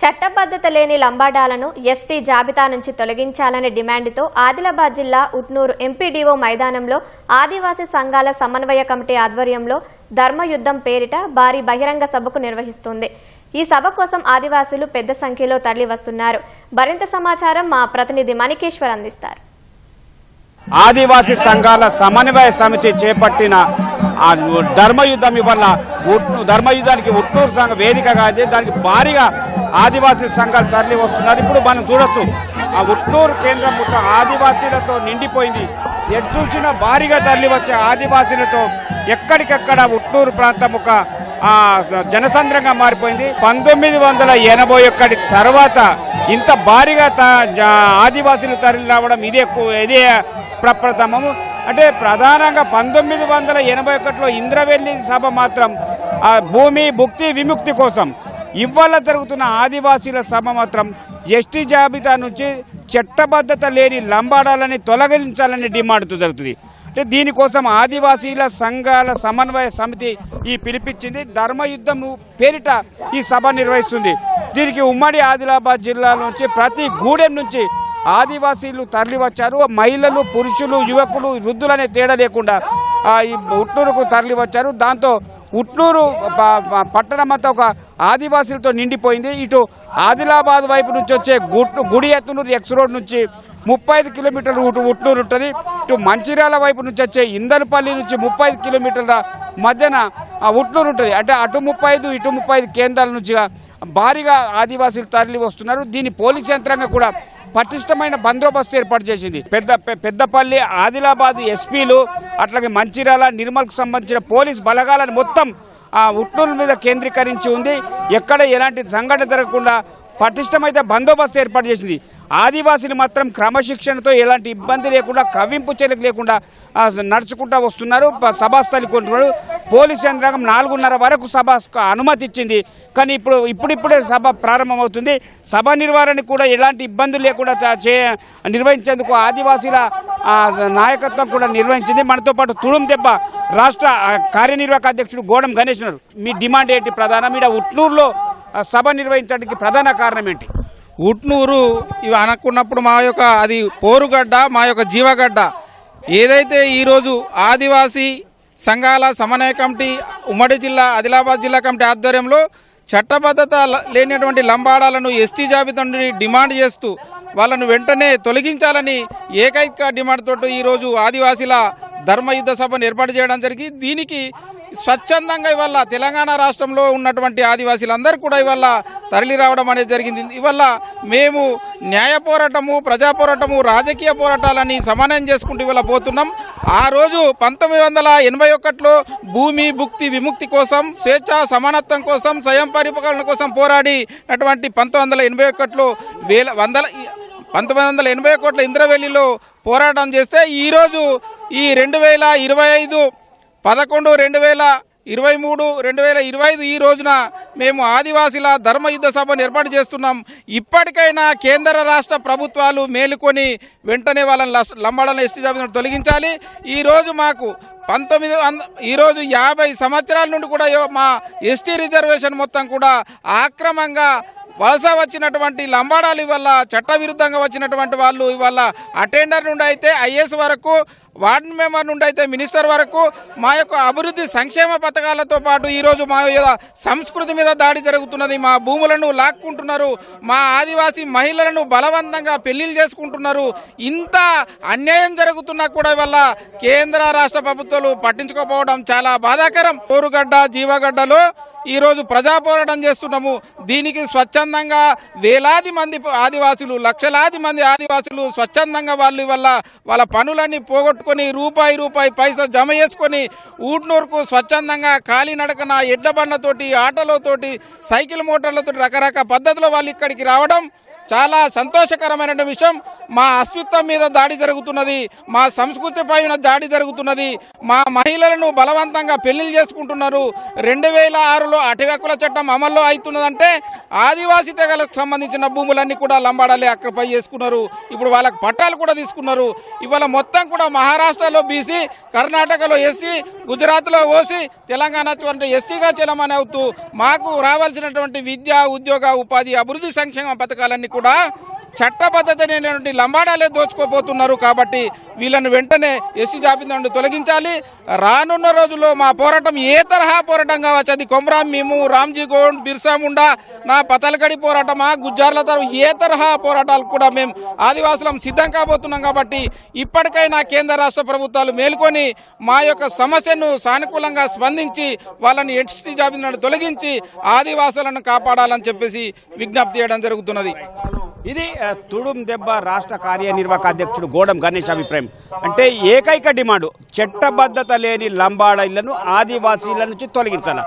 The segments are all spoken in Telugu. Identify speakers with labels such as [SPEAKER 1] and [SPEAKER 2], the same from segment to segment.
[SPEAKER 1] చట్టబద్ధత లేని లంబాడాలను ఎస్టీ జాబితా నుంచి తొలగించాలనే డిమాండ్తో ఆదిలాబాద్ జిల్లా ఉట్నూరు ఎంపీడీఓ మైదానంలో ఆదివాసీ సంఘాల సమన్వయ కమిటీ ఆధ్వర్యంలో ధర్మయుద్ధం పేరిట భారీ బహిరంగ సభకు నిర్వహిస్తుంది. ఈ సభ కోసం ఆదివాసులు పెద్ద సంఖ్యలో తరలి వస్తున్నారు మరింత సమాచారం మా ప్రతినిధి మణికేశ్వర్ అందిస్తారు.
[SPEAKER 2] ఆదివాసీ సంఘాల సమన్వయ సమితి చేపట్టిన ఆ ధర్మయుద్ధం వల్ల ధర్మయుద్ధానికి ఉట్నూరు సంఘ వేదికగా దానికి భారీగా ఆదివాసీ సంఘాలు తరలి వస్తున్నారు. ఇప్పుడు మనం చూడొచ్చు. ఆ ఉట్నూరు కేంద్రం మొత్తం ఆదివాసీలతో నిండిపోయింది. ఎటు చూసినా భారీగా తరలి వచ్చే ఆదివాసీలతో ఎక్కడికెక్కడ ఉట్నూరు ప్రాంతం ఒక జనసంద్రంగా మారిపోయింది. పంతొమ్మిది వందల ఎనభై ఒకటి తర్వాత ఇంత భారీగా త- జ- ఆదివాసీలు తరలి రావడం ఇదే ఇదే ప్రప్రథమము. అంటే ప్రధానంగా పంతొమ్మిది వందల ఎనభై ఒకటిలో ఇంద్రవెల్లి సభ మాత్రం భూమి భుక్తి విముక్తి కోసం ఇవాళ జరుగుతున్న ఆదివాసీల సభ మాత్రం ఎస్టీ జాబితా నుంచి చట్టబద్ధత లేని లంబాడాలని తొలగించాలని డిమాండ్తో జరుగుతుంది. అంటే దీనికోసం ఆదివాసీల సంఘాల సమన్వయ సమితి ఈ పిలిపించింది. ధర్మయుద్ధం పేరిట ఈ సభ నిర్వహిస్తుంది. దీనికి ఉమ్మడి ఆదిలాబాద్ జిల్లా నుంచి ప్రతి గూడెం నుంచి ఆదివాసీలు తరలివచ్చారు. మహిళలు పురుషులు యువకులు వృద్ధులనే తేడా లేకుండా ఈ ఉట్టూరుకు తరలివచ్చారు. దాంతో ఉట్నూరు పట్టణమంతా ఒక ఆదివాసులతో నిండిపోయింది. ఇటు ఆదిలాబాద్ వైపు నుంచి వచ్చే గుడి ఎత్తునూరు ఎక్స్ రోడ్ నుంచి ముప్పై ఐదు కిలోమీటర్లు ఇటు ఉట్నూరు ఉంటుంది. ఇటు మంచిర్యాల వైపు నుంచి వచ్చే ఇందనపల్లి నుంచి ముప్పై ఐదు కిలోమీటర్ల మధ్యన ఆ ఉట్నూరు ఉంటుంది. అంటే అటు ముప్పై ఐదు ఇటు ముప్పై ఐదు కేంద్రాల నుంచి భారీగా ఆదివాసీలు తరలి వస్తున్నారు దీని పోలీస్ యంత్రాంగం కూడా పటిష్టమైన బందోబస్తు ఏర్పాటు చేసింది. పెద్ద పెద్దపల్లి ఆదిలాబాద్ ఎస్పీలు అట్లాగే మంచిర్యాల నిర్మల్కు సంబంధించిన పోలీస్ బలగాలను మొత్తం ఆ ఉట్నూరు మీద కేంద్రీకరించి ఉంది. ఎక్కడ ఎలాంటి సంఘటన జరగకుండా పటిష్టమైతే బందోబస్తు ఏర్పాటు చేసింది. ఆదివాసీలు మాత్రం క్రమశిక్షణతో ఎలాంటి ఇబ్బంది లేకుండా కవింపు చర్యలు లేకుండా నడుచుకుంటా నడుచుకుంటూ వస్తున్నారు. సభాస్థలి కొంటున్నారు పోలీస్ యంత్రాంగం నాలుగున్నర వరకు సభ అనుమతి ఇచ్చింది. కానీ ఇప్పుడు ఇప్పుడిప్పుడే సభ ప్రారంభమవుతుంది. సభ నిర్వహణకు కూడా ఎలాంటి ఇబ్బందులు లేకుండా చే నిర్వహించేందుకు ఆదివాసీల నాయకత్వం కూడా నిర్వహించింది. మనతో పాటు తుడుం దెబ్బ రాష్ట్ర కార్యనిర్వాహక అధ్యక్షుడు గోడం గణేష్ మీ డిమాండ్ ఏంటి ప్రధానం? ఇక్కడ ఉట్లూరులో సభ నిర్వహించడానికి ప్రధాన కారణం ఏంటి?
[SPEAKER 3] ఉట్నూరు ఇవి అనుకున్నప్పుడు మా యొక్క అది పోరుగడ్డ మా యొక్క జీవగడ్డ. ఏదైతే ఈరోజు ఆదివాసీ సంఘాల సమన్వయ కమిటీ ఉమ్మడి జిల్లా ఆదిలాబాద్ జిల్లా కమిటీ ఆధ్వర్యంలో చట్టబద్ధత లేనటువంటి లంబాడాలను ఎస్టీ జాబితా నుండి డిమాండ్ చేస్తూ వాళ్ళను వెంటనే తొలగించాలని ఏకైక డిమాండ్ తోటి ఈరోజు ఆదివాసీల ధర్మయుద్ధ సభను ఏర్పాటు చేయడం జరిగింది. దీనికి స్వచ్ఛందంగా ఇవాళ తెలంగాణ రాష్ట్రంలో ఉన్నటువంటి ఆదివాసీలందరూ కూడా ఇవాళ తరలి రావడం అనేది జరిగింది. ఇవాళ మేము న్యాయ పోరాటము ప్రజా పోరాటము రాజకీయ పోరాటాలని సమన్వయం చేసుకుంటూ ఇవాళ పోతున్నాం. ఆ రోజు పంతొమ్మిది వందల ఎనభై ఒకటిలో భూమి భుక్తి విముక్తి కోసం స్వేచ్ఛ సమానత్వం కోసం స్వయం పరిపాలన కోసం పోరాడినటువంటి పంతొమ్మిది వందల ఎనభై ఒకటిలో వేల వందల పంతొమ్మిది వందల ఎనభై ఒకటిలో ఇంద్రవెల్లిలో పోరాటం చేస్తే ఈరోజు ఈ రెండు వేల ఇరవై ఐదు పదకొండు రెండు వేల ఇరవై మూడు రెండు వేల ఇరవై ఐదు ఈ రోజున మేము ఆదివాసీల ధర్మయుద్ధ సభను ఏర్పాటు చేస్తున్నాం. ఇప్పటికైనా కేంద్ర రాష్ట్ర ప్రభుత్వాలు మేలుకొని వెంటనే వాళ్ళని లస్- లంబాడల ఎస్టీ జాబితాను తొలగించాలి. ఈరోజు మాకు పంతొమ్మిది వంద ఈరోజు యాభై సంవత్సరాల నుండి కూడా మా ఎస్టీ రిజర్వేషన్ మొత్తం కూడా ఆక్రమంగా వలస వచ్చినటువంటి లంబాడాలు ఇవాళ చట్టవిరుద్ధంగా వచ్చినటువంటి వాళ్ళు ఇవాళ అటెండర్ నుండి అయితే ఐఏఎస్ వరకు వార్డ్ మెంబర్ నుండి అయితే మినిస్టర్ వరకు మా యొక్క అభివృద్ధి సంక్షేమ పథకాలతో పాటు ఈరోజు మా యొక్క సంస్కృతి మీద దాడి జరుగుతున్నది. మా భూములను లాక్కుంటున్నారు. మా ఆదివాసీ మహిళలను బలవంతంగా పెళ్ళిళ్ళు చేసుకుంటున్నారు. ఇంత అన్యాయం జరుగుతున్నా కూడా వల్ల కేంద్ర రాష్ట్ర ప్రభుత్వాలు పట్టించుకోకపోవడం చాలా బాధాకరం. కోరుగడ్డ జీవగడ్డలో ఈరోజు ప్రజా పోరాటం చేస్తున్నాము. దీనికి స్వచ్ఛందంగా వేలాది మంది ఆదివాసులు లక్షలాది మంది ఆదివాసులు స్వచ్ఛందంగా వాళ్ళు వల్ల వాళ్ళ పనులన్నీ పోగొట్టుకొని రూపాయి రూపాయి పైసా జమ చేసుకొని ఊట్నూరుకు స్వచ్ఛందంగా కాలినడకన ఎడ్ల బండ్లతోటి ఆటోలతోటి సైకిల్ మోటార్లతో రకరకాల పద్ధతిలో వాళ్ళు ఇక్కడికి రావడం చాలా సంతోషకరమైన విషయం. మా అస్తిత్వం మీద దాడి జరుగుతున్నది. మా సంస్కృతి పైన దాడి జరుగుతున్నది. మా మహిళలను బలవంతంగా పెళ్ళిళ్ళు చేసుకుంటున్నారు. రెండు వేల ఆరులో అటవెక్కుల చట్టం అమల్లో అవుతున్నదంటే ఆదివాసీ తెగలకు సంబంధించిన భూములన్నీ కూడా లంబాడాలి అక్కడపై చేసుకున్నారు. ఇప్పుడు వాళ్ళకి పట్టాలు కూడా తీసుకున్నారు. ఇవాళ మొత్తం కూడా మహారాష్ట్రలో బీసీ కర్ణాటకలో ఎస్సీ గుజరాత్లో ఓసీ తెలంగాణ ఎస్సీగా చెలమని అవుతూ మాకు రావాల్సినటువంటి విద్య ఉద్యోగ ఉపాధి అభివృద్ధి సంక్షేమ పథకాలన్నీ కూడా கூட చట్టబద్ధతైనటువంటి లంబాడాలే దోచుకోబోతున్నారు కాబట్టి వీళ్ళను వెంటనే ఎస్సీ జాబితా నుండి తొలగించాలి. రానున్న రోజుల్లో మా పోరాటం ఏ తరహా పోరాటం కావచ్చు? అది కొమరాం మేము రామ్జీ గోండ్ బిర్సా ముండా నా పతలగడి పోరాటమా? గుజ్జార్ల తరం ఏ తరహా పోరాటాలు కూడా మేము ఆదివాసులం సిద్ధం కాబోతున్నాం కాబట్టి ఇప్పటికైనా కేంద్ర రాష్ట్ర ప్రభుత్వాలు మేల్కొని మా యొక్క సమస్యను సానుకూలంగా స్పందించి వాళ్ళని ఎస్టీ జాబితా నుండి తొలగించి ఆదివాసులను కాపాడాలని చెప్పేసి విజ్ఞప్తి చేయడం జరుగుతున్నది.
[SPEAKER 2] ఇది తుడుం దెబ్బ రాష్ట్ర కార్యనిర్వాహక అధ్యక్షుడు గోడం గణేష్ అభిప్రాయం. అంటే ఏకైక డిమాండ్ చట్టబద్ధత లేని లంబాడ ఇళ్ళను ఆదివాసీల నుంచి తొలగించాలి.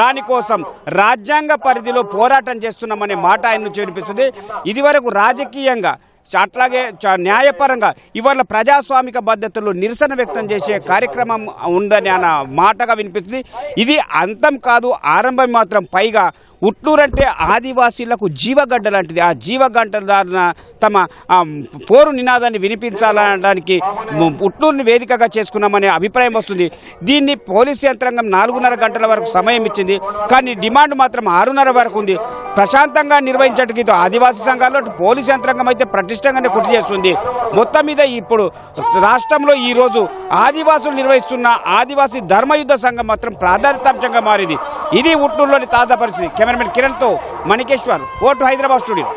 [SPEAKER 2] దానికోసం రాజ్యాంగ పరిధిలో పోరాటం చేస్తున్నామనే మాట ఆయన నుంచి వినిపిస్తుంది ఇదివరకు రాజకీయంగా అట్లాగే న్యాయపరంగా ఇవాళ ప్రజాస్వామిక బాధ్యతలు నిరసన వ్యక్తం చేసే కార్యక్రమం ఉందని అన్న మాటగా వినిపిస్తుంది. ఇది అంతం కాదు ఆరంభం మాత్రం. పైగా ఉట్లూరంటే అంటే ఆదివాసీలకు జీవగడ్డ లాంటిది. ఆ జీవగడ్డ దారిన తమ పోరు నినాదాన్ని వినిపించాలనడానికి ఉట్లూరుని వేదికగా చేసుకున్నామనే అభిప్రాయం వస్తుంది. దీన్ని పోలీసు యంత్రాంగం నాలుగున్నర గంటల వరకు సమయం ఇచ్చింది. కానీ డిమాండ్ మాత్రం ఆరున్నర వరకు ఉంది. ప్రశాంతంగా నిర్వహించడానికి ఆదివాసీ సంఘాలు అటు పోలీసు యంత్రాంగం అయితే ప్రతి పటిష్టంగానే కృషి చేస్తుంది. మొత్తం మీద ఇప్పుడు రాష్ట్రంలో ఈరోజు ఆదివాసులు నిర్వహిస్తున్న ఆదివాసీ ధర్మయుద్ధ సంఘం మాత్రం ప్రాధాన్యతాంశంగా మారింది. ఇది ఉట్నూరులోని తాజా పరిస్థితి. కెమెరామెన్ కిరణ్తో మణికేశ్వర్ ఓటు హైదరాబాద్ స్టూడియో.